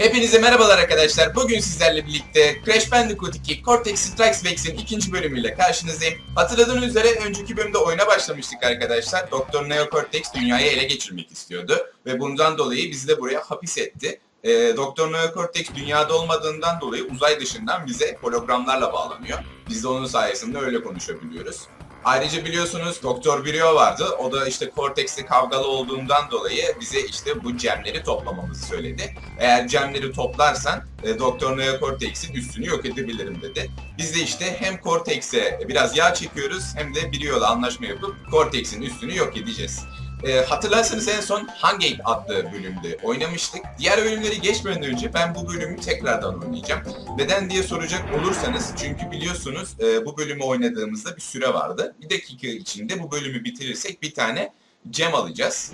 Hepinize merhabalar arkadaşlar. Bugün sizlerle birlikte Crash Bandicoot 2 Cortex Strikes Back'in ikinci bölümüyle karşınızdayım. Hatırladığınız üzere önceki bölümde oyuna başlamıştık arkadaşlar. Doktor Neo Cortex dünyayı ele geçirmek istiyordu ve bundan dolayı bizi de buraya hapis etti. Ee, Doktor Neo Cortex dünyada olmadığından dolayı uzay dışından bize hologramlarla bağlanıyor. Biz de onun sayesinde öyle konuşabiliyoruz. Ayrıca biliyorsunuz Doktor Brio vardı. O da işte Cortex'le kavgalı olduğundan dolayı bize işte bu gemleri toplamamızı söyledi. Eğer gemleri toplarsan e, Doktor Neo Cortex'in üstünü yok edebilirim dedi. Biz de işte hem Cortex'e biraz yağ çekiyoruz hem de Brio'la anlaşma yapıp Cortex'in üstünü yok edeceğiz. E, hatırlarsanız en son Hungate adlı bölümde oynamıştık. Diğer bölümleri geçmeden önce ben bu bölümü tekrardan oynayacağım. Neden diye soracak olursanız çünkü biliyorsunuz e, bu bölümü oynadığımızda bir süre vardı. Bir dakika içinde bu bölümü bitirirsek bir tane gem alacağız.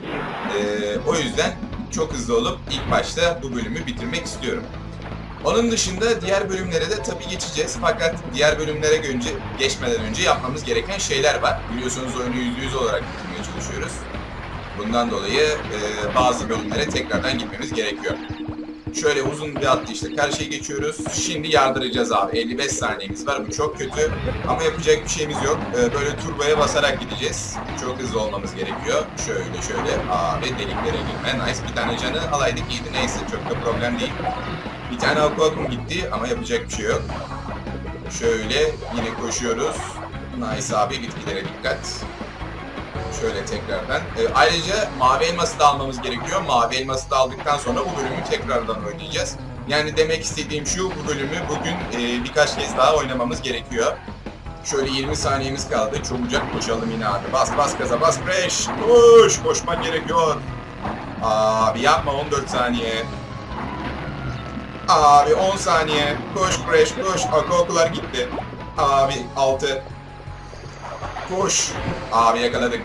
E, o yüzden çok hızlı olup ilk başta bu bölümü bitirmek istiyorum. Onun dışında diğer bölümlere de tabii geçeceğiz. Fakat diğer bölümlere önce, geçmeden önce yapmamız gereken şeyler var. Biliyorsunuz oyunu %100 olarak bitirmeye çalışıyoruz. Bundan dolayı e, bazı bölümlere tekrardan gitmemiz gerekiyor. Şöyle uzun bir hattı işte karşıya geçiyoruz. Şimdi yardıracağız abi. 55 saniyemiz var. Bu çok kötü. Ama yapacak bir şeyimiz yok. Ee, böyle turboya basarak gideceğiz. Çok hızlı olmamız gerekiyor. Şöyle şöyle. Abi deliklere girme. Nice. Bir tane canı alaydık iyiydi. Neyse çok da problem değil. Bir tane aquakum gitti ama yapacak bir şey yok. Şöyle yine koşuyoruz. Nice abi bitkilere dikkat. Şöyle tekrardan. Ee, ayrıca mavi elması da almamız gerekiyor. Mavi elması da aldıktan sonra bu bölümü tekrardan oynayacağız. Yani demek istediğim şu, bu bölümü bugün e, birkaç kez daha oynamamız gerekiyor. Şöyle 20 saniyemiz kaldı. Çabucak koşalım yine abi. Bas bas gaza bas crash. Koş. Koşmak gerekiyor. Abi yapma 14 saniye. Abi 10 saniye. Koş crash koş. Akokular gitti. Abi 6. Koş. Abi yakaladık.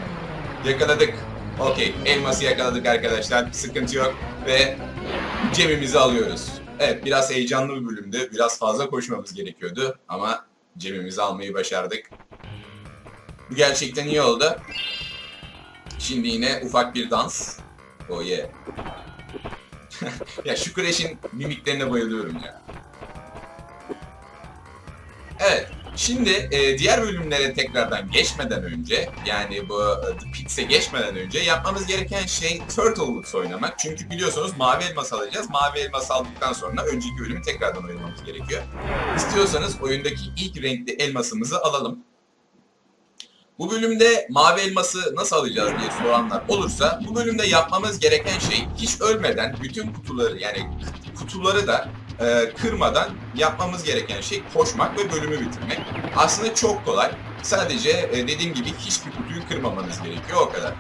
Yakaladık. Okey. Elması yakaladık arkadaşlar. Sıkıntı yok. Ve cemimizi alıyoruz. Evet biraz heyecanlı bir bölümdü. Biraz fazla koşmamız gerekiyordu. Ama cemimizi almayı başardık. Bu gerçekten iyi oldu. Şimdi yine ufak bir dans. Oh yeah. ya şu Crash'in mimiklerine bayılıyorum ya. Evet. Şimdi e, diğer bölümlere tekrardan geçmeden önce yani bu e, The Pits'e geçmeden önce yapmamız gereken şey Turtlewoods oynamak. Çünkü biliyorsunuz mavi elmas alacağız. Mavi elmas aldıktan sonra önceki bölümü tekrardan oynamamız gerekiyor. İstiyorsanız oyundaki ilk renkli elmasımızı alalım. Bu bölümde mavi elması nasıl alacağız diye soranlar olursa bu bölümde yapmamız gereken şey hiç ölmeden bütün kutuları yani kutuları da e, kırmadan yapmamız gereken şey koşmak ve bölümü bitirmek. Aslında çok kolay. Sadece e, dediğim gibi hiçbir kutuyu kırmamanız gerekiyor o kadar.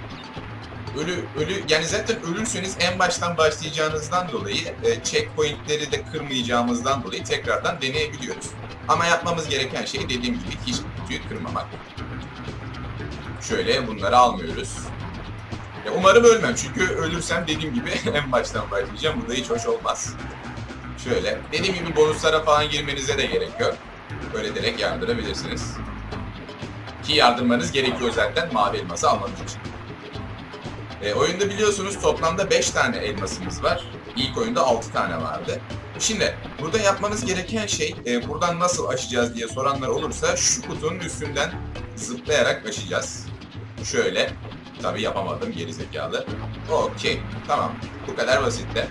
Ölü, ölü yani zaten ölürseniz en baştan başlayacağınızdan dolayı e, checkpointleri de kırmayacağımızdan dolayı tekrardan deneyebiliyoruz. Ama yapmamız gereken şey dediğim gibi hiçbir kutuyu kırmamak. Şöyle bunları almıyoruz. Ya umarım ölmem çünkü ölürsem dediğim gibi en baştan başlayacağım. Bu da hiç hoş olmaz. Şöyle. Dediğim gibi bonuslara falan girmenize de gerek yok. Böyle direkt yardırabilirsiniz. Ki yardırmanız gerekiyor zaten mavi elması almanız için. E, oyunda biliyorsunuz toplamda 5 tane elmasımız var. İlk oyunda 6 tane vardı. Şimdi burada yapmanız gereken şey e, buradan nasıl aşacağız diye soranlar olursa şu kutunun üstünden zıplayarak aşacağız. Şöyle. Tabi yapamadım geri zekalı. Okey. Tamam. Bu kadar basit de.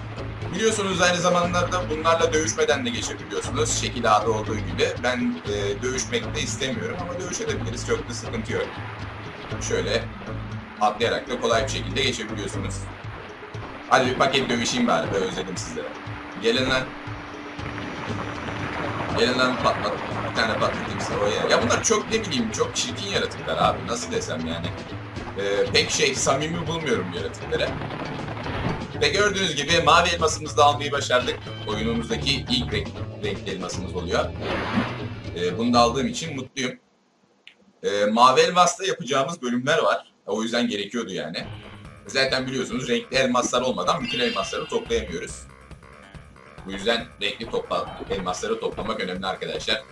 Biliyorsunuz aynı zamanlarda bunlarla dövüşmeden de geçebiliyorsunuz. Şekil A'da olduğu gibi. Ben e, dövüşmek de istemiyorum ama dövüşebiliriz. Çok da sıkıntı yok. Şöyle atlayarak da kolay bir şekilde geçebiliyorsunuz. Hadi bir paket dövüşeyim bari. Ben özledim sizlere. Gelin lan. Gelin lan patlat. Bir tane patlatayım size oraya. Ya bunlar çok ne bileyim çok çirkin yaratıklar abi. Nasıl desem yani. Ee, pek şey samimi bulmuyorum bu yaratıkları. Ve gördüğünüz gibi mavi elmasımızı da almayı başardık. Oyunumuzdaki ilk renk, renkli elmasımız oluyor. Ee, bunu da aldığım için mutluyum. Ee, mavi elmasla yapacağımız bölümler var. O yüzden gerekiyordu yani. Zaten biliyorsunuz renkli elmaslar olmadan bütün elmasları toplayamıyoruz. Bu yüzden renkli topla, elmasları toplamak önemli arkadaşlar.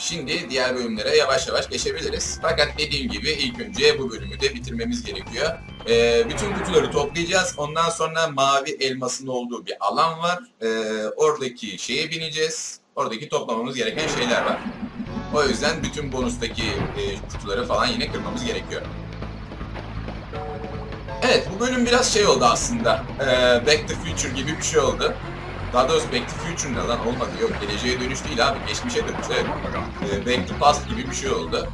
Şimdi diğer bölümlere yavaş yavaş geçebiliriz. Fakat dediğim gibi ilk önce bu bölümü de bitirmemiz gerekiyor. Ee, bütün kutuları toplayacağız. Ondan sonra mavi elmasın olduğu bir alan var. Ee, oradaki şeye bineceğiz. Oradaki toplamamız gereken şeyler var. O yüzden bütün bonustaki e, kutuları falan yine kırmamız gerekiyor. Evet bu bölüm biraz şey oldu aslında. Ee, Back to Future gibi bir şey oldu. Daha doğrusu Back to Future ne lan olmadı yok. Geleceğe dönüş değil abi geçmişe dönüş. Evet. Ee, Back to Past gibi bir şey oldu.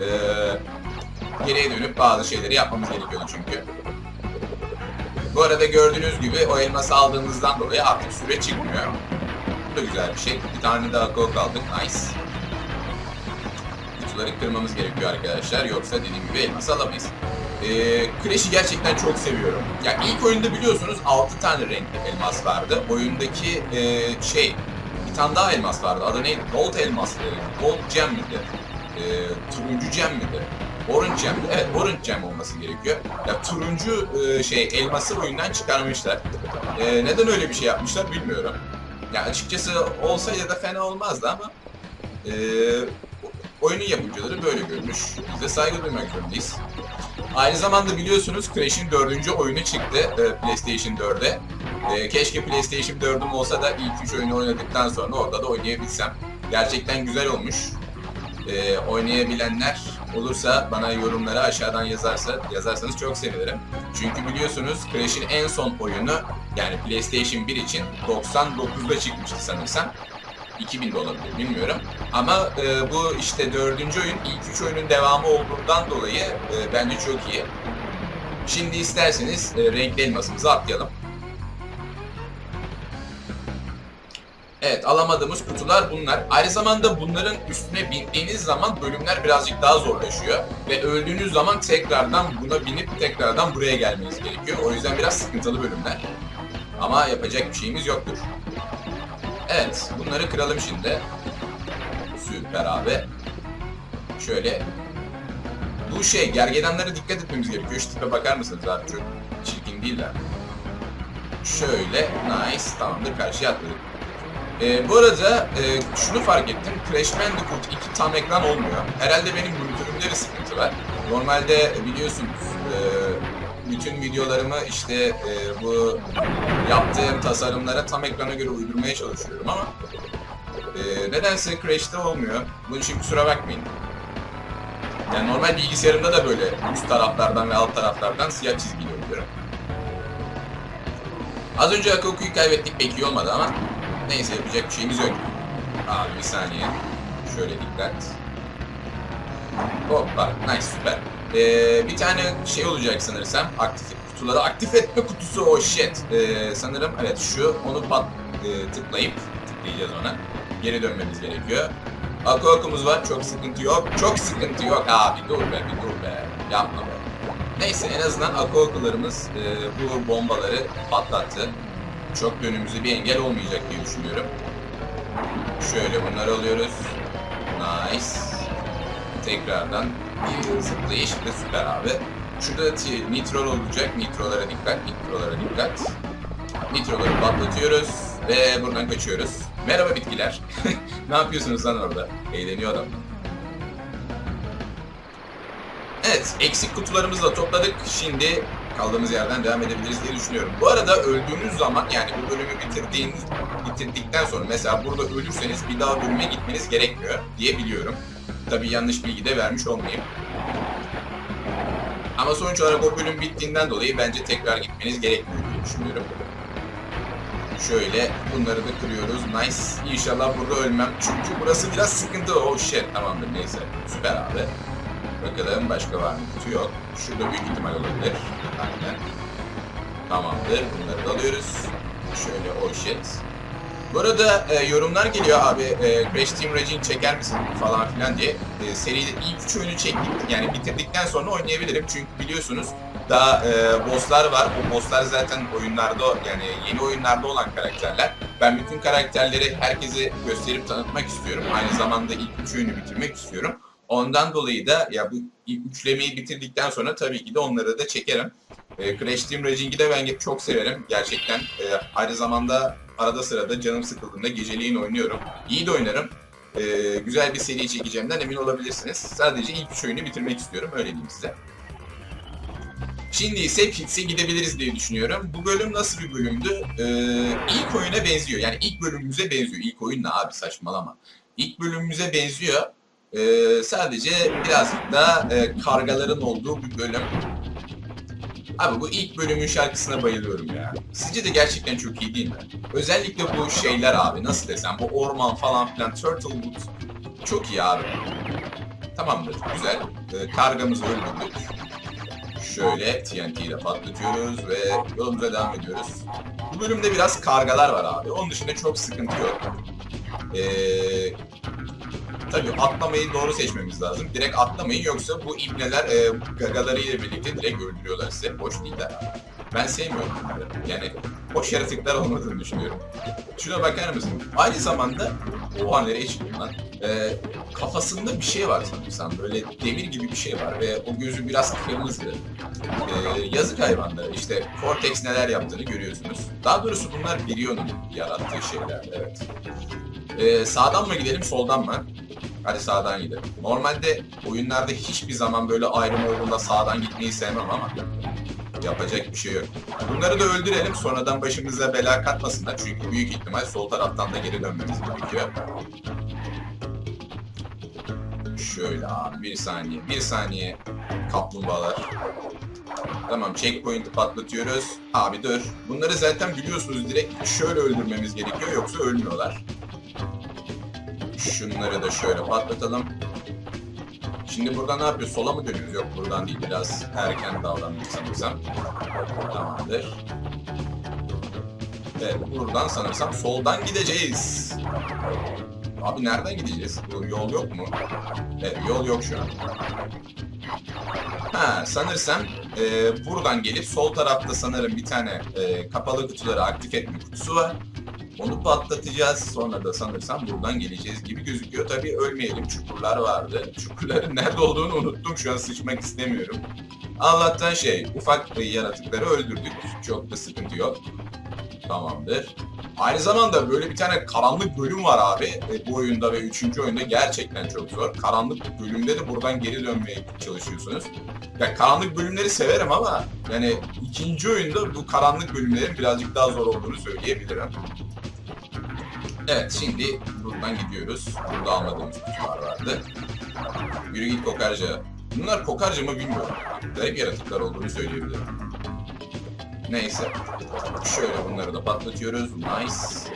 Ee, geriye dönüp bazı şeyleri yapmamız gerekiyordu çünkü. Bu arada gördüğünüz gibi o elması aldığımızdan dolayı artık süre çıkmıyor. Bu da güzel bir şey. Bir tane daha kol kaldık. Nice. Kutuları kırmamız gerekiyor arkadaşlar. Yoksa dediğim gibi elması alamayız. Ee, Crash'i gerçekten çok seviyorum. Ya ilk oyunda biliyorsunuz 6 tane renkli elmas vardı. Oyundaki e, şey bir tane daha elmas vardı. Adı neydi? Gold elmas mıydı? Gold gem miydi? Ee, turuncu gem miydi? Orange gem. Evet orange gem olması gerekiyor. Ya turuncu e, şey elması oyundan çıkarmışlar. Ee, neden öyle bir şey yapmışlar bilmiyorum. Ya açıkçası olsaydı da fena olmazdı ama e, oyunun yapımcıları böyle görmüş. Biz de saygı duymak zorundayız. Aynı zamanda biliyorsunuz Crash'in dördüncü oyunu çıktı e, PlayStation 4'e. E, keşke PlayStation 4'üm olsa da ilk üç oyunu oynadıktan sonra orada da oynayabilsem. Gerçekten güzel olmuş. E, oynayabilenler olursa bana yorumlara aşağıdan yazarsa yazarsanız çok sevinirim. Çünkü biliyorsunuz Crash'in en son oyunu yani PlayStation 1 için 99'da çıkmıştı sanırsam. 2000 de olabilir bilmiyorum. Ama e, bu işte dördüncü oyun ilk üç oyunun devamı olduğundan dolayı e, bence çok iyi. Şimdi isterseniz e, renkli elmasımızı atlayalım. Evet alamadığımız kutular bunlar. Aynı zamanda bunların üstüne bindiğiniz zaman bölümler birazcık daha zorlaşıyor. Ve öldüğünüz zaman tekrardan buna binip tekrardan buraya gelmeniz gerekiyor. O yüzden biraz sıkıntılı bölümler. Ama yapacak bir şeyimiz yoktur. Evet, bunları kıralım şimdi. Süper abi. Şöyle. Bu şey, gergedanlara dikkat etmemiz gerekiyor. Şu tipe bakar mısınız abi? Çok çirkin değiller. Şöyle, nice. Tamamdır, karşıya atladık. Ee, bu arada e, şunu fark ettim. Crash Bandicoot 2 tam ekran olmuyor. Herhalde benim monitörümde bir sıkıntı var. Normalde biliyorsunuz e, bütün videolarımı işte e, bu yaptığım tasarımlara tam ekrana göre uydurmaya çalışıyorum ama e, nedense Crash'te olmuyor. Bunun için kusura bakmayın. Yani normal bilgisayarımda da böyle üst taraflardan ve alt taraflardan siyah çizgili oluyorum. Az önce Akoku'yu kaybettik pek iyi olmadı ama neyse yapacak bir şeyimiz yok. Abi bir saniye. Şöyle dikkat. Hoppa, nice süper. Ee, bir tane şey olacak sanırsam. Aktif kutuları aktif etme kutusu o shit. Ee, sanırım evet şu onu pat e, tıklayıp tıklayacağız ona. Geri dönmemiz gerekiyor. Akı okumuz var çok sıkıntı yok. Çok sıkıntı yok abi dur be bir dur be. Yapma be. Neyse en azından akı okularımız e, bu bombaları patlattı. Çok önümüzde bir engel olmayacak diye düşünüyorum. Şöyle bunları alıyoruz. Nice. Tekrardan bir zıplayış ve süper abi. Şurada nitrol olacak. Nitrolara dikkat, nitrolara dikkat. Nitroları patlatıyoruz ve buradan kaçıyoruz. Merhaba bitkiler. ne yapıyorsunuz lan orada? Eğleniyor adam. Evet, eksik kutularımızı da topladık. Şimdi kaldığımız yerden devam edebiliriz diye düşünüyorum. Bu arada öldüğünüz zaman yani bu bölümü bitirdiğiniz bitirdikten sonra mesela burada ölürseniz bir daha bölüme gitmeniz gerekmiyor diye biliyorum. Tabii yanlış bilgi de vermiş olmayayım. Ama sonuç olarak o bölüm bittiğinden dolayı bence tekrar gitmeniz gerekmiyor diye düşünüyorum. Şöyle bunları da kırıyoruz. Nice. İnşallah burada ölmem. Çünkü burası biraz sıkıntı. Oh shit. Tamamdır neyse. Süper abi. Bakalım başka var mı? Kutu yok. Şurada büyük ihtimal olabilir. Aynen. Tamamdır. Bunları da alıyoruz. Şöyle oh shit. Bu arada e, yorumlar geliyor abi e, Crash Team Racing çeker misin falan filan diye. E, seride ilk üç oyunu çektik yani bitirdikten sonra oynayabilirim çünkü biliyorsunuz daha e, bosslar var. Bu bosslar zaten oyunlarda yani yeni oyunlarda olan karakterler. Ben bütün karakterleri herkese gösterip tanıtmak istiyorum. Aynı zamanda ilk üç oyunu bitirmek istiyorum. Ondan dolayı da ya bu üçlemeyi bitirdikten sonra tabii ki de onları da çekerim. E, Crash Team Racing'i de ben çok severim gerçekten. E, aynı zamanda arada sırada canım sıkıldığında geceliğin oynuyorum. İyi de oynarım. E, güzel bir seri çekeceğimden emin olabilirsiniz. Sadece ilk üç oyunu bitirmek istiyorum öyle diyeyim size. Şimdi ise Pix'e gidebiliriz diye düşünüyorum. Bu bölüm nasıl bir bölümdü? Ee, ilk oyuna benziyor. Yani ilk bölümümüze benziyor. İlk oyun ne abi saçmalama. İlk bölümümüze benziyor. Ee, sadece birazcık daha e, kargaların olduğu bir bölüm. Abi bu ilk bölümün şarkısına bayılıyorum ya. Sizce de gerçekten çok iyi değil mi? Özellikle bu şeyler abi nasıl desem bu orman falan filan Turtlewood çok iyi abi. Tamamdır güzel. Ee, kargamızı öldürdük. Şöyle TNT ile patlatıyoruz ve yolumuza devam ediyoruz. Bu bölümde biraz kargalar var abi. Onun dışında çok sıkıntı yok. Ee, tabii atlamayı doğru seçmemiz lazım. Direkt atlamayın yoksa bu ibneler e, gagalarıyla birlikte direkt öldürüyorlar size. Hoş değiller. Ben sevmiyorum bunları. Yani hoş yaratıklar olmadığını düşünüyorum. Şuna bakar mısın? Aynı zamanda oha nereye çıktım lan? Ee, kafasında bir şey var sanırsam. Böyle demir gibi bir şey var ve o gözü biraz kırmızı. Ee, yazık hayvanlara. İşte Cortex neler yaptığını görüyorsunuz. Daha doğrusu bunlar Birion'un yarattığı şeyler. Evet. Ee, sağdan mı gidelim, soldan mı? Hadi sağdan gidelim. Normalde oyunlarda hiçbir zaman böyle ayrım olduğunda sağdan gitmeyi sevmem ama yapacak bir şey yok. Bunları da öldürelim sonradan başımıza bela katmasınlar çünkü büyük ihtimal sol taraftan da geri dönmemiz gerekiyor. Şöyle abi bir saniye bir saniye kaplumbağalar. Tamam checkpoint'i patlatıyoruz. Abi dur. Bunları zaten biliyorsunuz direkt şöyle öldürmemiz gerekiyor yoksa ölmüyorlar. Şunları da şöyle patlatalım. Şimdi burada ne yapıyoruz? Sola mı dönüyoruz? Yok buradan değil. Biraz erken davrandık sanırsam. Tamamdır. Evet buradan sanırsam soldan gideceğiz. Abi nereden gideceğiz? Yol yok mu? Evet yol yok şu an. Ha sanırsam e, buradan gelip sol tarafta sanırım bir tane e, kapalı kutuları aktif etme kutusu var. Onu patlatacağız. Sonra da sanırsam buradan geleceğiz gibi gözüküyor. Tabii ölmeyelim. Çukurlar vardı. Çukurların nerede olduğunu unuttum. Şu an sıçmak istemiyorum. Allah'tan şey, ufak yaratıkları öldürdük. Çok da sıkıntı yok. Tamamdır. Aynı zamanda böyle bir tane karanlık bölüm var abi. E, bu oyunda ve üçüncü oyunda gerçekten çok zor. Karanlık bölümde de buradan geri dönmeye çalışıyorsunuz. Ya karanlık bölümleri severim ama yani ikinci oyunda bu karanlık bölümlerin birazcık daha zor olduğunu söyleyebilirim. Evet şimdi buradan gidiyoruz. Burada almadığımız kutular vardı. Yürü git kokarca. Bunlar kokarca mı bilmiyorum. Garip yaratıklar olduğunu söyleyebilirim. Neyse. Şöyle bunları da patlatıyoruz. Nice.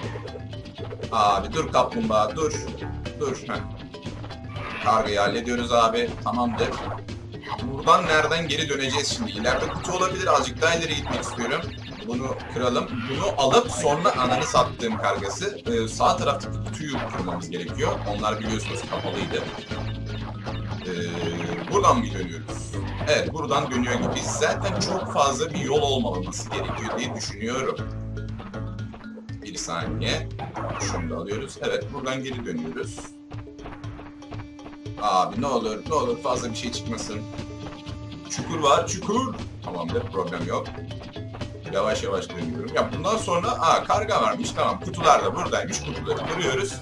Abi dur kaplumbağa dur. Dur. Heh. Kargayı hallediyoruz abi. Tamamdır. Buradan nereden geri döneceğiz şimdi? İleride kutu olabilir. Azıcık daha ileri gitmek istiyorum. Bunu kıralım. Bunu alıp sonra ananı sattığım kargası e, sağ taraftaki kutuyu kırmamız gerekiyor. Onlar biliyorsunuz kapalıydı. E, buradan mı dönüyoruz? Evet buradan dönüyor gibi. Zaten çok fazla bir yol olmaması gerekiyor diye düşünüyorum. Bir saniye. Şunu da alıyoruz. Evet buradan geri dönüyoruz. Abi ne olur ne olur fazla bir şey çıkmasın. Çukur var çukur. Tamamdır problem yok. Yavaş yavaş dönüyorum. Ya bundan sonra aa karga varmış tamam kutular da buradaymış kutuları kırıyoruz.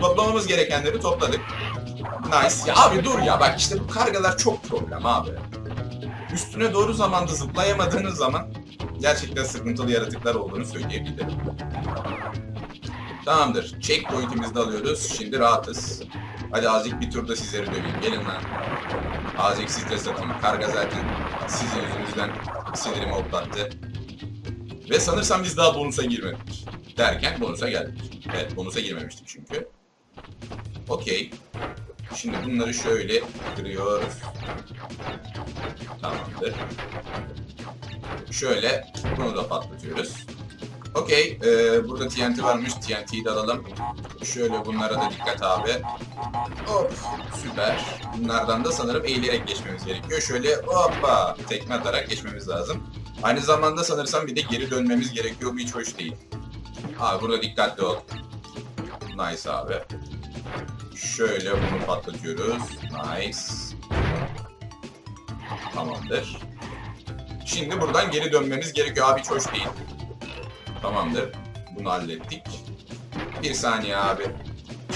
Toplamamız gerekenleri topladık. Nice. Ya abi dur ya bak işte bu kargalar çok problem abi. Üstüne doğru zamanda zıplayamadığınız zaman gerçekten sıkıntılı yaratıklar olduğunu söyleyebilirim. Tamamdır. Checkpoint'imizi de alıyoruz. Şimdi rahatız. Hadi azıcık bir turda sizleri döveyim. Gelin lan. Azıcık stres atayım. Karga zaten sizin yüzünüzden sinirimi hoplattı. Ve sanırsam biz daha bonusa girmedik. Derken bonusa geldik. Evet bonusa girmemiştik çünkü. Okey. Şimdi bunları şöyle kırıyoruz. Tamamdır. Şöyle bunu da patlatıyoruz. Okey. ee, burada TNT varmış. TNT'yi de alalım. Şöyle bunlara da dikkat abi. Hop. Süper. Bunlardan da sanırım eğilerek geçmemiz gerekiyor. Şöyle hoppa. Tekme atarak geçmemiz lazım. Aynı zamanda sanırsam bir de geri dönmemiz gerekiyor. Bu hiç hoş değil. Abi burada dikkatli ol. Nice abi. Şöyle bunu patlatıyoruz. Nice. Tamamdır. Şimdi buradan geri dönmemiz gerekiyor. Abi hiç hoş değil. Tamamdır. Bunu hallettik. Bir saniye abi.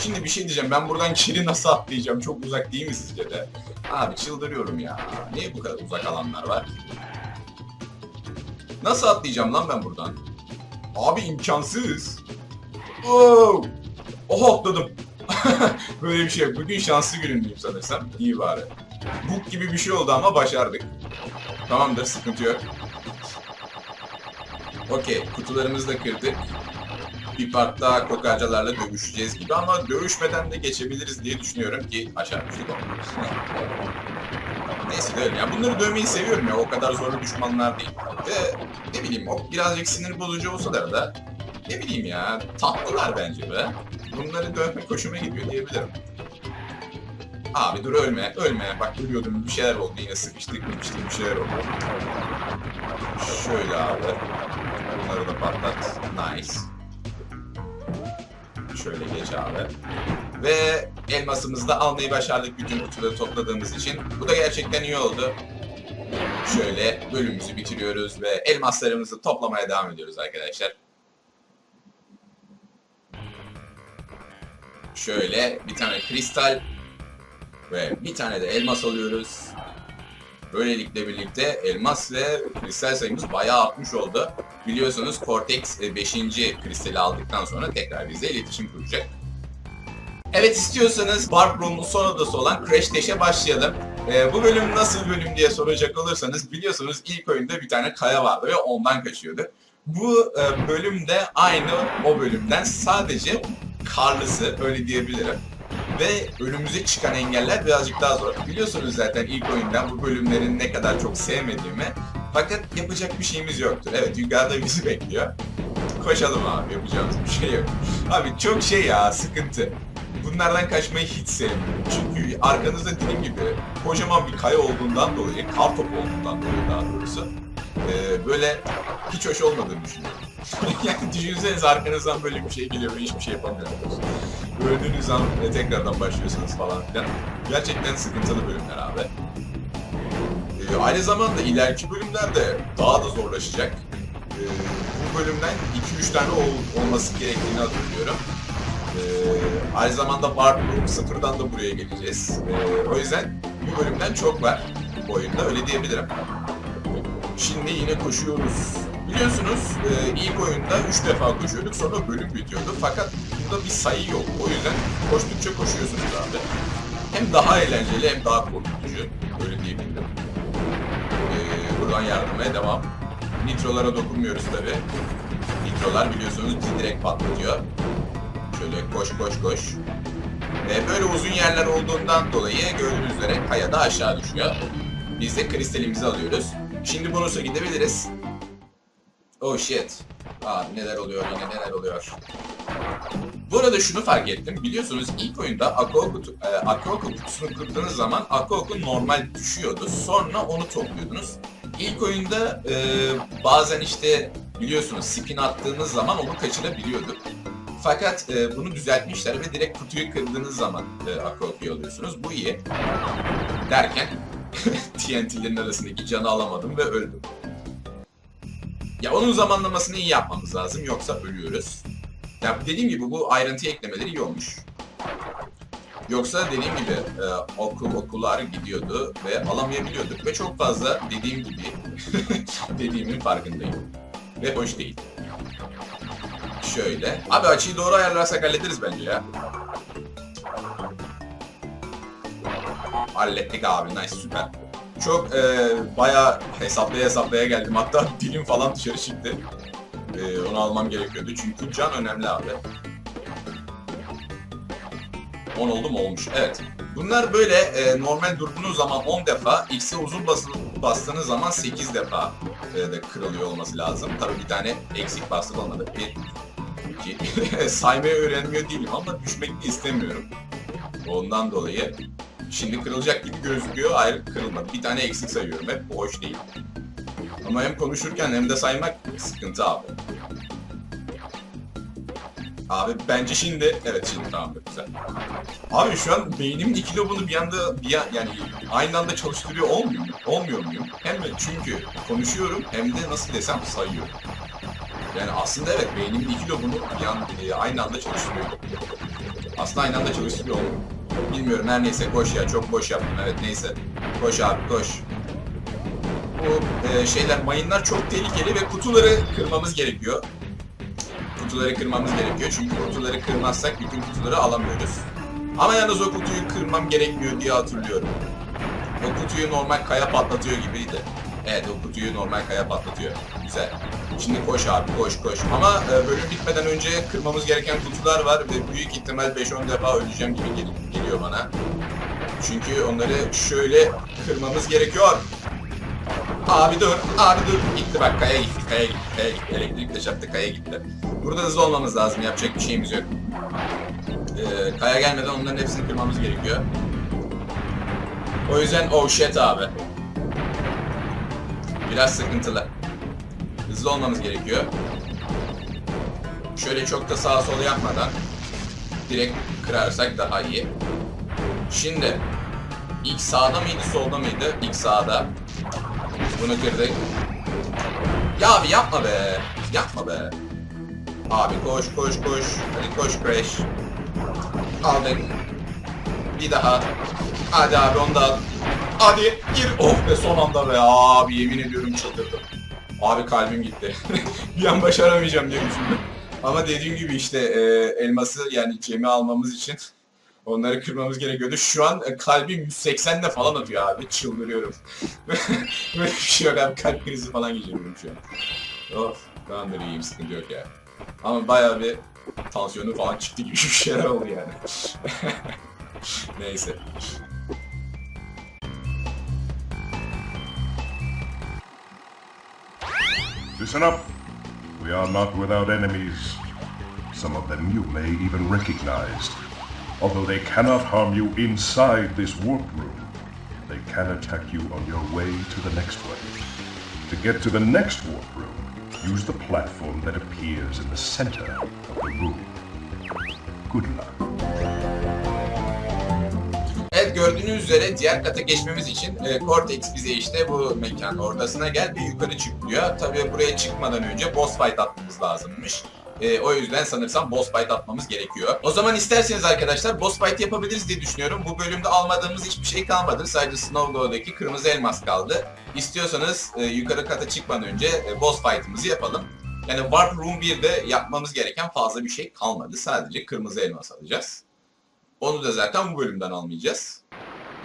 Şimdi bir şey diyeceğim. Ben buradan geri nasıl atlayacağım? Çok uzak değil mi sizce de? Abi çıldırıyorum ya. Niye bu kadar uzak alanlar var? Nasıl atlayacağım lan ben buradan? Abi imkansız. Oo! Oha atladım. Böyle bir şey yok. Bugün şanslı günümdeyim sanırsam. İyi bari. Buk gibi bir şey oldu ama başardık. Tamamdır, sıkıntı yok. Okey, kutularımızı da kırdık. Bir part daha kokarcalarla dövüşeceğiz gibi ama dövüşmeden de geçebiliriz diye düşünüyorum ki aşağı düştük dövelim ya. Bunları dövmeyi seviyorum ya. O kadar zorlu düşmanlar değil. Ve ne bileyim o birazcık sinir bozucu olsalar da ne bileyim ya tatlılar bence be. Bunları dövmek hoşuma gidiyor diyebilirim. Abi dur ölme, ölme. Bak ölüyordum bir şeyler oldu yine sıkıştık sıkıştık bir şeyler oldu. Şöyle abi. Bunları da patlat. Nice. Şöyle geç abi. Ve elmasımızı da almayı başardık bütün kutuları topladığımız için. Bu da gerçekten iyi oldu. Şöyle bölümümüzü bitiriyoruz ve elmaslarımızı toplamaya devam ediyoruz arkadaşlar. Şöyle bir tane kristal ve bir tane de elmas alıyoruz. Böylelikle birlikte elmas ve kristal sayımız bayağı artmış oldu. Biliyorsunuz Cortex 5. kristali aldıktan sonra tekrar bize iletişim kuracak. Evet istiyorsanız Warp Room'un son odası olan Crash Dash'e başlayalım. Ee, bu bölüm nasıl bölüm diye soracak olursanız biliyorsunuz ilk oyunda bir tane kaya vardı ve ondan kaçıyordu. Bu e, bölümde aynı o bölümden sadece karlısı öyle diyebilirim. Ve önümüze çıkan engeller birazcık daha zor. Biliyorsunuz zaten ilk oyundan bu bölümlerin ne kadar çok sevmediğimi. Fakat yapacak bir şeyimiz yoktur. Evet yukarıda bizi bekliyor. Koşalım abi yapacağımız bir şey yok. Abi çok şey ya sıkıntı. Bunlardan kaçmayı hiç sevmiyorum. Çünkü arkanızda dediğim gibi kocaman bir kaya olduğundan dolayı, kar topu olduğundan dolayı daha doğrusu e, böyle hiç hoş olmadığını düşünüyorum. yani düşünsenize arkanızdan böyle bir şey geliyor ve hiçbir şey yapamıyorsunuz. Öldüğünüz an e, tekrardan başlıyorsunuz falan filan. Gerçekten sıkıntılı bölümler abi. E, aynı zamanda ileriki bölümlerde daha da zorlaşacak. E, bu bölümden 2-3 tane ol- olması gerektiğini hatırlıyorum. Aynı zamanda Room sıfırdan da buraya geleceğiz. Ee, o yüzden bu bölümden çok var bu oyunda öyle diyebilirim. Şimdi yine koşuyoruz. Biliyorsunuz e, ilk oyunda 3 defa koşuyorduk sonra bölüm bitiyordu. Fakat bunda bir sayı yok. O yüzden koştukça koşuyorsunuz abi. Hem daha eğlenceli hem daha korkutucu. Öyle diyebilirim. Ee, buradan yardımaya devam. Nitrolara dokunmuyoruz tabi. Nitrolar biliyorsunuz direkt patlatıyor. Şöyle koş koş koş. Ve böyle uzun yerler olduğundan dolayı gördüğünüz üzere kaya da aşağı düşüyor. Biz de kristalimizi alıyoruz. Şimdi bonus'a gidebiliriz. Oh shit. Abi neler oluyor yine neler oluyor. Bu arada şunu fark ettim. Biliyorsunuz ilk oyunda kutu, e, Aqua kutusunu kırdığınız zaman Aqua normal düşüyordu. Sonra onu topluyordunuz. İlk oyunda e, bazen işte biliyorsunuz spin attığınız zaman onu kaçırabiliyorduk. Fakat e, bunu düzeltmişler ve direkt kutuyu kırdığınız zaman e, Aquaku'yu alıyorsunuz. Bu iyi. Derken TNT'lerin arasındaki canı alamadım ve öldüm. Ya onun zamanlamasını iyi yapmamız lazım yoksa ölüyoruz. Ya dediğim gibi bu ayrıntı eklemeleri iyi olmuş. Yoksa dediğim gibi e, okul okullar gidiyordu ve alamayabiliyorduk ve çok fazla dediğim gibi dediğimin farkındayım. Ve hoş değil. Şöyle. Abi açıyı doğru ayarlarsak hallederiz bence ya. Hallettik abi. Nice süper. Çok e, bayağı hesaplaya hesaplaya geldim. Hatta dilim falan dışarı çıktı. E, onu almam gerekiyordu. Çünkü can önemli abi. 10 oldu mu? Olmuş. Evet. Bunlar böyle e, normal durduğunuz zaman 10 defa, X'e uzun bası, bastığınız zaman 8 defa e, de kırılıyor olması lazım. Tabii bir tane eksik bastım olmadı. İki. Saymayı öğrenmiyor değilim ama düşmek de istemiyorum. Ondan dolayı şimdi kırılacak gibi gözüküyor. Hayır kırılmadı. Bir tane eksik sayıyorum hep. Bu hoş değil. Ama hem konuşurken hem de saymak sıkıntı abi. Abi bence şimdi evet şimdi tamam güzel. Abi şu an beynimin iki lobunu bir anda bir ya- yani aynı anda çalıştırıyor olmuyor mu? Olmuyor muyum? Hem de çünkü konuşuyorum hem de nasıl desem sayıyorum. Yani aslında evet beynimin iki lobunu bir an, e, aynı anda çalıştırıyor. Aslında aynı anda çalıştırıyor. Bilmiyorum her neyse koş ya çok boş yaptım evet neyse. Koş abi koş. bu e, şeyler, mayınlar çok tehlikeli ve kutuları kırmamız gerekiyor. Kutuları kırmamız gerekiyor çünkü kutuları kırmazsak bütün kutuları alamıyoruz. Ama yalnız o kutuyu kırmam gerekmiyor diye hatırlıyorum. O kutuyu normal kaya patlatıyor gibiydi. Evet o kutuyu normal kaya patlatıyor. Güzel. Şimdi koş abi koş koş. Ama e, bölüm bitmeden önce kırmamız gereken kutular var ve büyük ihtimal 5-10 defa öleceğim gibi gel- geliyor bana. Çünkü onları şöyle kırmamız gerekiyor. Abi dur, abi dur. Gitti bak kaya gitti, kaya gitti, kaya gitti. Elektrik de çarptı, kaya gitti. Burada hızlı olmamız lazım, yapacak bir şeyimiz yok. Ee, kaya gelmeden onların hepsini kırmamız gerekiyor. O yüzden oh shit abi. Biraz sıkıntılı. Hızlı olmamız gerekiyor. Şöyle çok da sağa sola yapmadan direkt kırarsak daha iyi. Şimdi ilk sağda mıydı solda mıydı? İlk sağda. Bunu kırdık. Ya abi yapma be. Yapma be. Abi koş koş koş. Hadi koş Crash. Aldık. Bir daha. Hadi abi onu da al. Hadi gir. Oh be son anda be abi yemin ediyorum çıldırdım. Abi kalbim gitti. bir an başaramayacağım diye düşündüm. Ama dediğim gibi işte e, elması yani Cem'i almamız için onları kırmamız gerekiyordu. Şu an e, kalbim 180'de falan atıyor abi. Çıldırıyorum. Böyle bir şey yok abi. Kalp krizi falan geçiriyorum şu an. Of. De iyiyim. Sıkıntı yok ya. Ama bayağı bir tansiyonu falan çıktı gibi bir şeyler oldu yani. Neyse. Listen up. We are not without enemies. Some of them you may even recognize. Although they cannot harm you inside this warp room, they can attack you on your way to the next one. To get to the next warp room, use the platform that appears in the center of the room. Good luck. Evet gördüğünüz üzere diğer kata geçmemiz için e, Cortex bize işte bu mekanın ortasına gel bir yukarı çık diyor. Tabii buraya çıkmadan önce boss fight atmamız lazımmış. E, o yüzden sanırsam boss fight atmamız gerekiyor. O zaman isterseniz arkadaşlar boss fight yapabiliriz diye düşünüyorum. Bu bölümde almadığımız hiçbir şey kalmadı. Sadece Snowglow'daki kırmızı elmas kaldı. İstiyorsanız e, yukarı kata çıkmadan önce e, boss fight'ımızı yapalım. Yani Warp Room 1'de yapmamız gereken fazla bir şey kalmadı. Sadece kırmızı elmas alacağız. Onu da zaten bu bölümden almayacağız.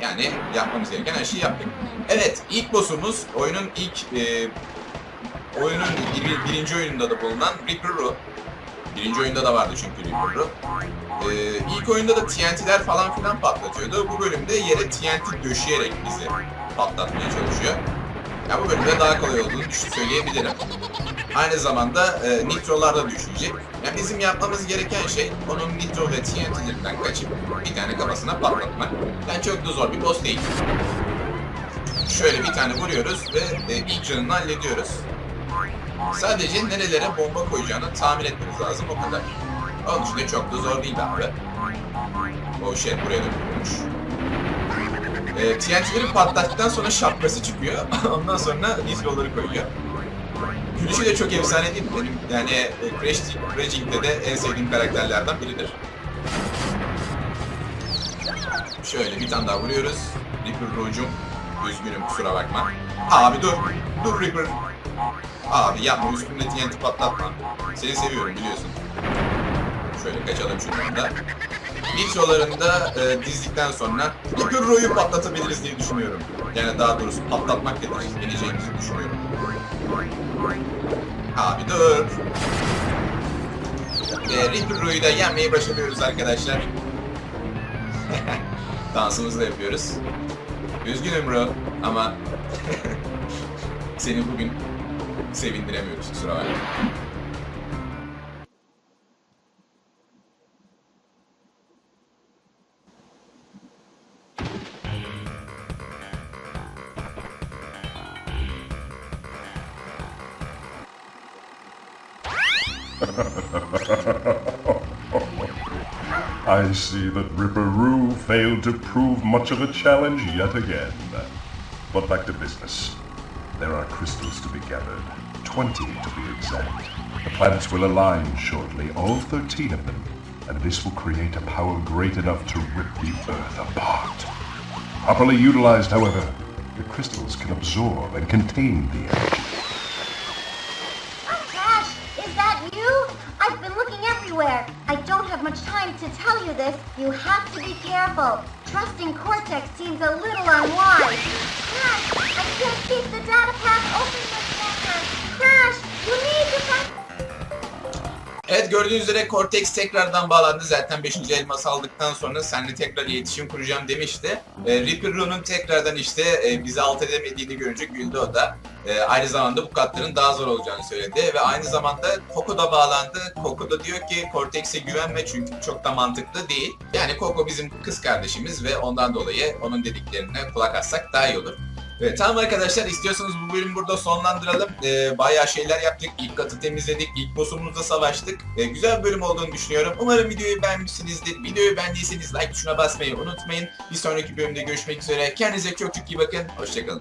Yani yapmamız gereken her şeyi yaptık. Evet, ilk boss'umuz oyunun ilk e, oyunun bir, birinci oyununda da bulunan Reaper Ru. Birinci oyunda da vardı çünkü Reaper Ru. E, ilk oyunda da TNT'ler falan filan patlatıyordu. Bu bölümde yere TNT döşeyerek bizi patlatmaya çalışıyor. Ya bu bölümde daha kolay olduğunu söyleyebilirim. Aynı zamanda e, nitrolar da düşecek. Yani bizim yapmamız gereken şey onun nitro ve TNT'lerinden kaçıp bir tane kafasına patlatmak. Yani çok da zor bir boss değil. Şöyle bir tane vuruyoruz ve e, ilk canını hallediyoruz. Sadece nerelere bomba koyacağını tahmin etmeniz lazım o kadar. Onun için de çok da zor değil abi. O şey buraya da. E, TNT'leri patlattıktan sonra şapkası çıkıyor. Ondan sonra nitroları koyuyor. Gülüşü de çok efsane değil? Benim yani e, Crash Racing'de de en sevdiğim karakterlerden biridir. Şöyle bir tane daha vuruyoruz. Reaper Rogue'um. Üzgünüm kusura bakma. Abi dur. Dur Reaper. Abi yapma üstümde TNT patlatma. Seni seviyorum biliyorsun. Şöyle kaçalım şuradan da. Nitrolarını da e, dizdikten sonra Reaper Rogue'u patlatabiliriz diye düşünüyorum. Yani daha doğrusu patlatmak kadar geleceğimizi düşünüyorum. Abi dur. Ve Reaper Ru'yu da yenmeyi başarıyoruz arkadaşlar. Dansımızı da yapıyoruz. Üzgünüm Ru ama seni bugün sevindiremiyoruz kusura bakma. I see that Ripperoo failed to prove much of a challenge yet again. But back to business. There are crystals to be gathered, 20 to be exact. The planets will align shortly, all 13 of them, and this will create a power great enough to rip the Earth apart. Properly utilized, however, the crystals can absorb and contain the energy. Trusting Cortex seems a little unwise. Crash, I can't keep the data path open much longer. Crash, you need to find... Evet gördüğünüz üzere Cortex tekrardan bağlandı. Zaten 5. elması aldıktan sonra seninle tekrar iletişim kuracağım demişti. E, Reaper Rune'un tekrardan işte e, bizi alt edemediğini görünce güldü o da. E, aynı zamanda bu katların daha zor olacağını söyledi. Ve aynı zamanda Coco da bağlandı. Coco da diyor ki Cortex'e güvenme çünkü çok da mantıklı değil. Yani Coco bizim kız kardeşimiz ve ondan dolayı onun dediklerine kulak assak daha iyi olur. Evet, tamam arkadaşlar istiyorsanız bu bölümü burada sonlandıralım. Ee, bayağı şeyler yaptık. İlk katı temizledik. ilk boss'umuzla savaştık. Ee, güzel bir bölüm olduğunu düşünüyorum. Umarım videoyu beğenmişsinizdir. Videoyu beğendiyseniz like tuşuna basmayı unutmayın. Bir sonraki bölümde görüşmek üzere. Kendinize çok çok iyi bakın. Hoşçakalın.